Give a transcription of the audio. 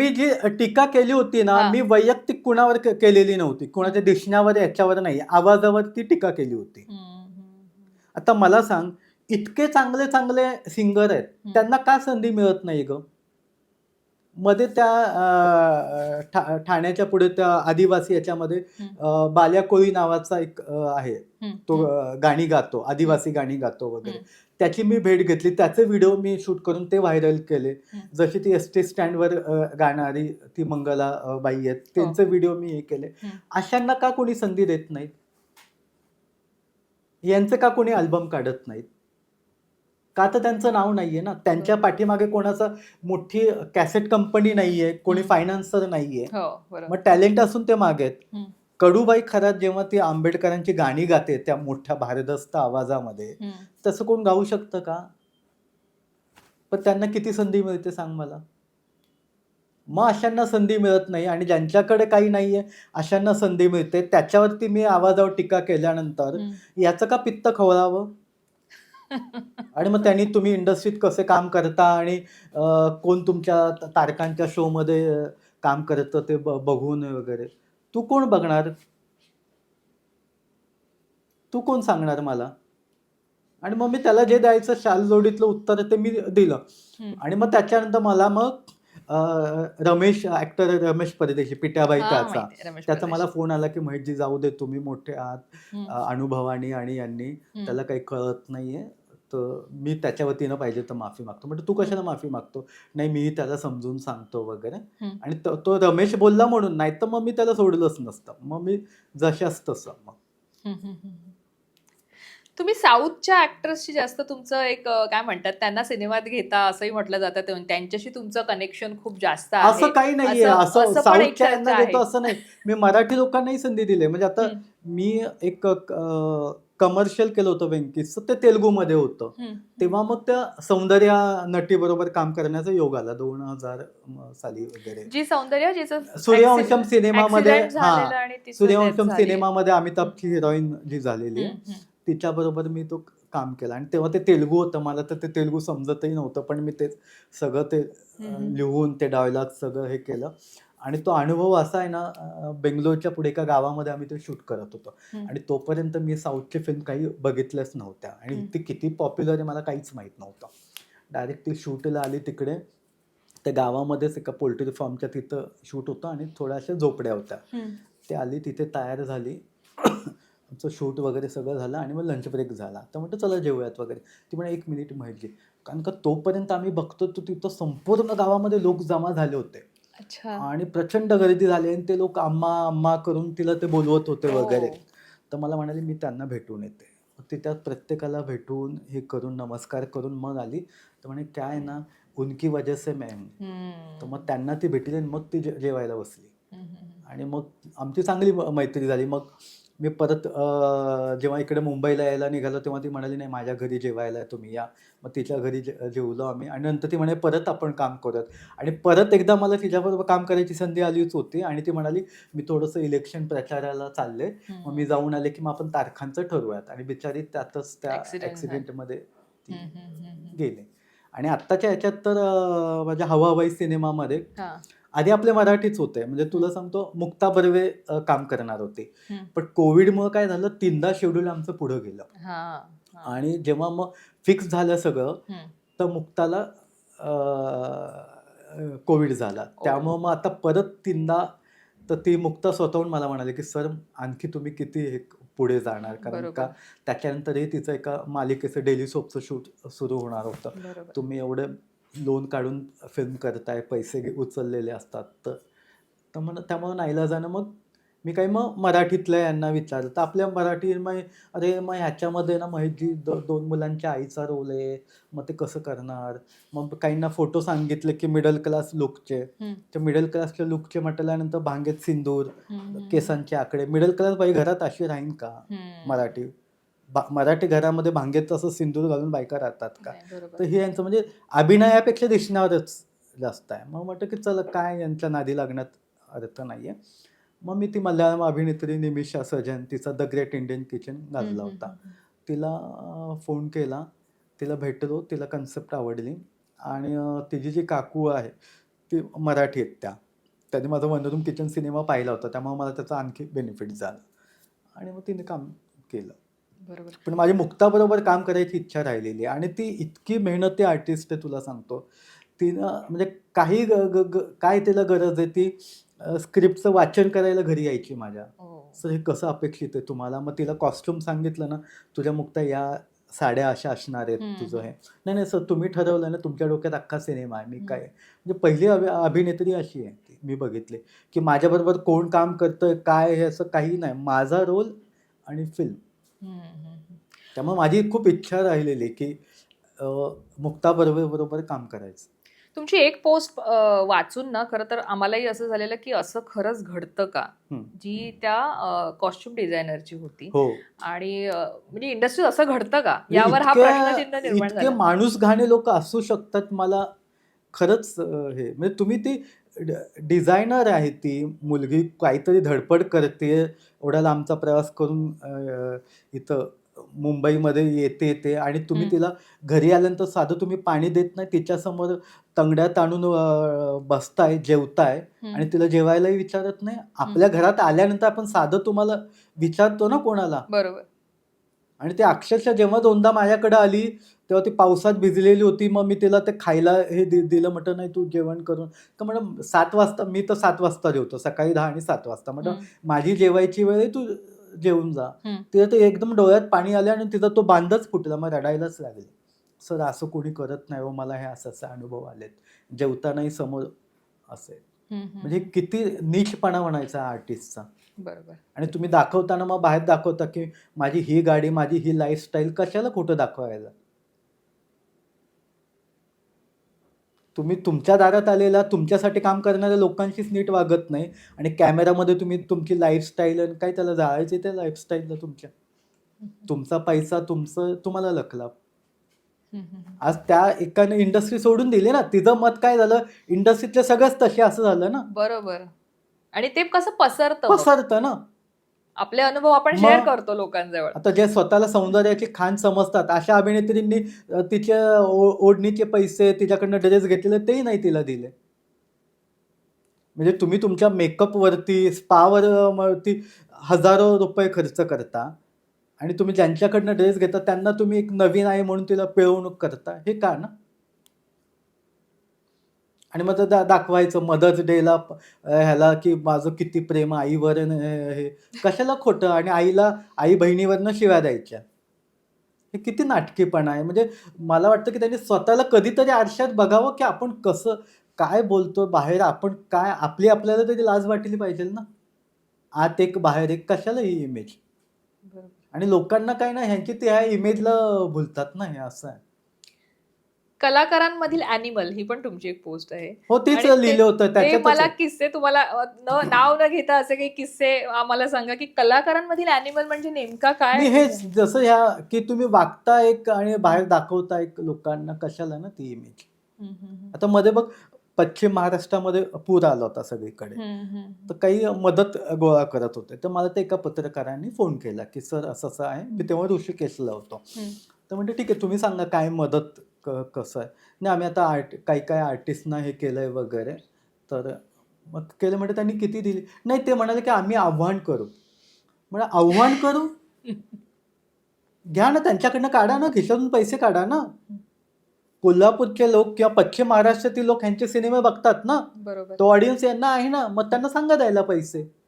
मी जी टीका केली होती ना हा. मी वैयक्तिक कुणावर के- केलेली नव्हती कुणाच्या दिसण्यावर याच्यावर नाही आवाजावर ती टीका केली होती हम्म, हम्म, हम्म. आता मला सांग इतके चांगले चांगले सिंगर आहेत. त्यांना का संधी मिळत नाही ग मध्ये त्या ठा- ठाण्याच्या पुढे त्या आदिवासी याच्यामध्ये बाल्या कोळी नावाचा एक आहे. तो गाणी गातो आदिवासी गाणी गातो वगैरे. त्याची मी भेट घेतली. त्याचे व्हिडिओ मी शूट करून ते व्हायरल केले. जशी ती एस टी स्टँडवर गाणारी ती मंगला बाई आहेत त्यांचे व्हिडिओ मी हे केले. अशांना का कोणी संधी देत नाहीत? यांचे का कोणी अल्बम काढत नाहीत? का तर त्यांचं नाव नाहीये ना त्यांच्या. पाठीमागे कोणाचा मोठी कॅसेट कंपनी नाहीये कोणी. फायनान्सर नाहीये हो मग टॅलेंट असून ते मागे आहेत. कडूबाई खरात जेव्हा ती आंबेडकरांची गाणी गाते त्या मोठ्या भारदस्त आवाजामध्ये. तसं कोण गाऊ शकतं का पण त्यांना किती संधी मिळते सांग मला मग अशांना संधी मिळत नाही आणि ज्यांच्याकडे काही नाहीये अशांना संधी मिळते त्याच्यावरती मी आवाजावर टीका केल्यानंतर. याचं का पित्त खवळावं आणि मग त्यांनी तुम्ही इंडस्ट्रीत कसे काम करता आणि अं, कोण तुमच्या तारकांच्या शोमध्ये अं, काम करतं ते ब- बघून वगैरे तू कोण बघणार तू कोण सांगणार मला आणि मग मी त्याला जे द्यायचं शाल जोडीतलं उत्तर ते मी दिलं हम्म. आणि मग त्याच्यानंतर मला मग अं, रमेश ऍक्टर रमेश परदेशी पिट्याबाई हा, त्याचा रमेश त्याचा मला परदेशी. फोन आला की महेशजी जाऊ दे तुम्ही मोठे आहात हम्म. अ, अनुभवानी आणि यांनी हम्म. त्याला काही कळत नाहीये तर मी त्याच्या वतीनं पाहिजे तर माफी मागतो. म्हणजे तू कशाला माफी मागतो? नाही मी त्याला समजून सांगतो वगैरे. आणि तो तो रमेश बोलला म्हणून नाही तर मग मी त्याला सोडलंच नसतं. मग मी जशाच तसं मग. तुम्ही साऊथच्या ऍक्टर्सशी जास्त तुमचं एक काय म्हणतात त्यांना सिनेमात घेता असंही म्हटलं जातं. त्यांच्याशी तुमचं कनेक्शन खूप जास्त असं काही नाहीये. असं- साऊथच्या यांना. देतो असं नाही. मी मराठी लोकांनाही संधी दिली म्हणजे आता. मी एक कमर्शियल केलं होतं व्यंकीचं ते तेलुगूमध्ये होतं. तेव्हा मग त्या सौंदर्या नटी बरोबर काम करण्याचा योग आला दोन हजार साली वगैरे जी सौंदर्य सूर्यवंशम सिनेमामध्ये हा सूर्यवंशम. सिनेमामध्ये अमिताभची हिरोईन जी झालेली. तिच्या बरोबर मी तो काम केला आणि तेव्हा ते तेलगू होतं मला तर ते तेलगू समजतही नव्हतं पण मी ते सगळं ते. लिहून ते डायलॉग सगळं हे केलं आणि तो अनुभव असा आहे ना बेंगलोरच्या पुढे एका गावामध्ये आम्ही ते शूट करत होतो. आणि तोपर्यंत मी साऊथची फिल्म काही बघितल्याच नव्हत्या. आणि. ती किती पॉप्युलर आहे मला काहीच माहीत नव्हतं. डायरेक्ट ती शूटला आली तिकडे. त्या गावामध्येच एका पोल्ट्री फार्मच्या तिथं शूट होतं आणि थोड्याशा झोपड्या होत्या. ते आली तिथे तयार झाली. आमचं शूट वगैरे सगळं झालं आणि मग लंच ब्रेक झाला. तर म्हटलं चला जेवूयात वगैरे. ती म्हणे एक मिनिट माहिती कारण का तोपर्यंत आम्ही बघतो तर तिथं संपूर्ण गावामध्ये लोक जमा झाले होते. अच्छा. आणि प्रचंड गर्दी झाली आणि ते लोक आम्हा आम्हा करून तिला ते बोलवत होते हो. वगैरे. तर मला म्हणाले मी त्यांना भेटून येते. मग ती त्या प्रत्येकाला भेटून हे करून नमस्कार करून मग आली. तर म्हणे काय ना उनकी वजह से मैं हूं." हम्म. तर मग त्यांना ती भेटली आणि मग ती जे- जेवायला बसली. आणि मग आमची चांगली म- मैत्री झाली. मग मी परत अं, जेव्हा इकडे मुंबईला यायला निघालो तेव्हा ती म्हणाली नाही माझ्या घरी जेवायला तुम्ही या. मग तिच्या घरी जे जेवलो आम्ही आणि नंतर ती म्हणे परत आपण काम करूयात आणि परत एकदा मला तिच्याबरोबर काम करायची संधी आलीच होती आणि ती म्हणाली मी थोडंसं इलेक्शन प्रचाराला चालले. मग मी जाऊन आले की मग आपण तारखांचं ठरवूयात आणि बिचारी त्यातच त्या. ॲक्सिडेंटमध्ये. गेली आणि आत्ताच्या ह्याच्यात तर माझ्या हवा हवाई सिनेमामध्ये हा. आधी आपले मराठीच होते म्हणजे तुला सांगतो मुक्ता बर्वे काम करणार होते. पण कोविडमुळे काय झालं तीनदा शेड्यूल आमचं पुढं गेलं. आणि जेव्हा मग फिक्स झालं सगळं. तर मुक्ताला कोविड झाला. त्यामुळं मग आता परत तीनदा तर ती मुक्ता स्वतःहून मला म्हणाली की सर आणखी तुम्ही किती हे पुढे जाणार? कारण. का त्याच्यानंतरही तिचं एका मालिकेचं डेली सोपचं शूट सुरू होणार होतं. तुम्ही एवढे लोन काढून फिल्म करताय पैसे उचललेले असतात तर मग त्यामुळं नाईलाजानं मग मी काही मग मराठीतल्या यांना विचारलं. तर आपल्या मराठी मग अरे मग ह्याच्यामध्ये ना महेशजी दो दोन मुलांच्या आईचा रोल आहे. मग ते कसं करणार? मग काहींना फोटो सांगितले की मिडल क्लास लुकचे. तर मिडल क्लासच्या लुकचे म्हटल्यानंतर भांगेत सिंदूर. केसांचे आकडे. मिडल क्लास बाई घरात अशी राहीन का. मराठी. मराठी घरामध्ये भांगेत असं सिंदूर घालून बायका राहतात का. तर हे यांचं म्हणजे अभिनयापेक्षा दिसण्यावरच जास्त आहे. मग म्हटलं की चला काय यांच्या नादी लागण्यात अर्थ नाही आहे मग मी ती मल्याळम अभिनेत्री निमिषा सजन तिचा द ग्रेट इंडियन किचन गाजला होता. तिला फोन केला. तिला भेटलो तिला कन्सेप्ट आवडली. आणि तिची जी काकू आहे ती मराठी आहेत त्या. त्यांनी माझा वनरूम किचन सिनेमा पाहिला होता. त्यामुळे मला त्याचा आणखी बेनिफिट झालं. आणि मग तिने काम केलं. बरोबर. पण माझी मुक्ताबरोबर काम करायची इच्छा राहिलेली. आहे आणि ती इतकी मेहनती आर्टिस्ट आहे तुला सांगतो. तिनं म्हणजे काही ग ग- काय तिला गरज आहे ती स्क्रिप्टचं वाचन करायला घरी यायची माझ्या हो. सर हे कसं अपेक्षित आहे तुम्हाला मग तिला कॉस्ट्युम सांगितलं ना तुझ्या मुक्ता या साड्या अशा असणार आहेत. तुझं हे नाही नाही सर तुम्ही ठरवलं ना तुमच्या डोक्यात अख्खा सिनेमा आहे मी. काय म्हणजे पहिली अभि अभिनेत्री अशी आहे ती मी बघितली की माझ्याबरोबर कोण काम करतंय काय हे असं काही नाही माझा रोल आणि फिल्म. त्यामुळे माझी खूप इच्छा राहिलेली की मुक्ता बरोबर बरोबर काम करायचं तुमची एक पोस्ट वाचून ना खरं तर आम्हालाही असं झालेलं की असं खरंच घडतं का. जी त्या कॉस्ट्युम डिझायनरची होती. हो. आणि म्हणजे इंडस्ट्रीत असं घडतं का? यावर हा प्रश्नचिन्ह निर्माण झालं. माणूस घाणे लोक असू शकतात मला खरंच हे म्हणजे तुम्ही ती डिझायनर आहे ती मुलगी काहीतरी धडपड करते एवढा लांबचा प्रवास करून इथं मुंबईमध्ये येते येते आणि तुम्ही. तिला घरी आल्यानंतर साधं तुम्ही पाणी देत नाही तिच्यासमोर तंगड्यात आणून बसताय जेवताय. आणि तिला जेवायलाही विचारत नाही आपल्या घरात आल्यानंतर आपण साधं तुम्हाला विचारतो ना कोणाला बरोबर आणि ते अक्षरशः जेव्हा दोनदा माझ्याकडे आली तेव्हा ती पावसात भिजलेली होती मग मी तिला ते खायला हे दिलं म्हटलं नाही तू जेवण करून तर म्हणलं सात वाजता मी तर सात वाजता जेवतो सकाळी दहा आणि सात वाजता म्हटलं. माझी जेवायची वेळ आहे तू जेवून जा. तिला ते एकदम डोळ्यात पाणी आले आणि तिचा तो बांधच फुटला. मग रडायलाच लागले. सर असं कोणी करत नाही हो. मला हे असं असे अनुभव आलेत. जेवतानाही समोर असे. म्हणजे किती नीचपणा म्हणायचा आर्टिस्टचा बरोबर. आणि तुम्ही दाखवताना मग बाहेर दाखवता की माझी ही गाडी माझी ही लाईफस्टाईल कशाला खोटं दाखवायला? तुम्ही तुमच्या दारात आलेला तुमच्यासाठी काम करणाऱ्या लोकांशीच नीट वागत नाही आणि कॅमेरामध्ये तुम्ही तुमची लाईफस्टाईल आणि काय त्याला जाळायचे त्या लाईफस्टाईलला तुमच्या. तुमचा पैसा तुमचं तुम्हाला लखला. आज त्या एकाने इंडस्ट्री सोडून दिली ना तिचं मत काय झालं? इंडस्ट्रीतले सगळंच तसे असं झालं ना. बरोबर. आणि ते कसं पसरतं. पसरतं ना. आपले अनुभव आपण शेअर करतो लोकांजवळ. आता जे स्वतःला सौंदर्याची खान समजतात अशा अभिनेत्रींनी तिच्या ओढणीचे पैसे तिच्याकडनं ड्रेस घेतलेले तेही नाही तिला दिले. म्हणजे तुम्ही तुमच्या मेकअपवरती स्पावर वरती हजारो रुपये खर्च करता आणि तुम्ही ज्यांच्याकडनं ड्रेस घेता त्यांना तुम्ही एक नवीन आहे म्हणून तिला पिळवणूक करता. हे का ना? आणि मग दा दाखवायचं मदर्स डेला ह्याला की माझं किती प्रेम आईवर हे. कशाला खोटं? आणि आईला आई बहिणीवरनं शिव्या द्यायच्या. हे किती नाटकीपणा आहे. म्हणजे मला वाटतं की त्यांनी स्वतःला कधीतरी आरशात बघावं की आपण कसं काय बोलतो बाहेर आपण काय आपली आपल्याला तरी लाज वाटली पाहिजे ना? आत एक बाहेर एक कशाला ही इमेज. आणि लोकांना काय ना ह्यांची ते ह्या इमेजला भुलतात ना हे असं आहे. कलाकारांमधील अॅनिमल ही पण तुमची एक पोस्ट आहे. हो तेच आणि लिहिलं होतं ते त्याच्यातच मला आहे. किस्से तुम्हाला अ, न नाव न घेता असे काही किस्से आम्हाला सांगा की कलाकारांमधील अॅनिमल म्हणजे नेमका मी काय हेच जसं ह्या की तुम्ही वागता एक आणि बाहेर दाखवता एक लोकांना कशाला ना ती इमेज हम्म, हम्म, आता मध्ये बघ पश्चिम महाराष्ट्रामध्ये पूर आला होता सगळीकडे. हम्म, हम्म, तर काही मदत गोळा करत होते. तर मला ते एका पत्रकारांनी फोन केला की सर असं असं आहे. मी तेव्हा ऋषिकेशला होतो. हम्म. तर म्हणते ठीक आहे तुम्ही सांगा काय मदत क कसं आहे? नाही आम्ही आता आर्ट काही काही आर्टिस्टना हे केलं आहे वगैरे. तर मग केलं म्हणजे त्यांनी किती दिली? नाही ते म्हणाले की आम्ही आव्हान करू. म्हणजे आव्हान करू? घ्या ना त्यांच्याकडनं काढा ना खिशातून पैसे काढा ना. कोल्हापूरचे लोक किंवा पश्चिम महाराष्ट्रातील लोक ह्यांचे सिनेमे बघतात ना. बरोबर. तो ऑडियन्स यांना आहे ना मग त्यांना सांगा द्यायला पैसे.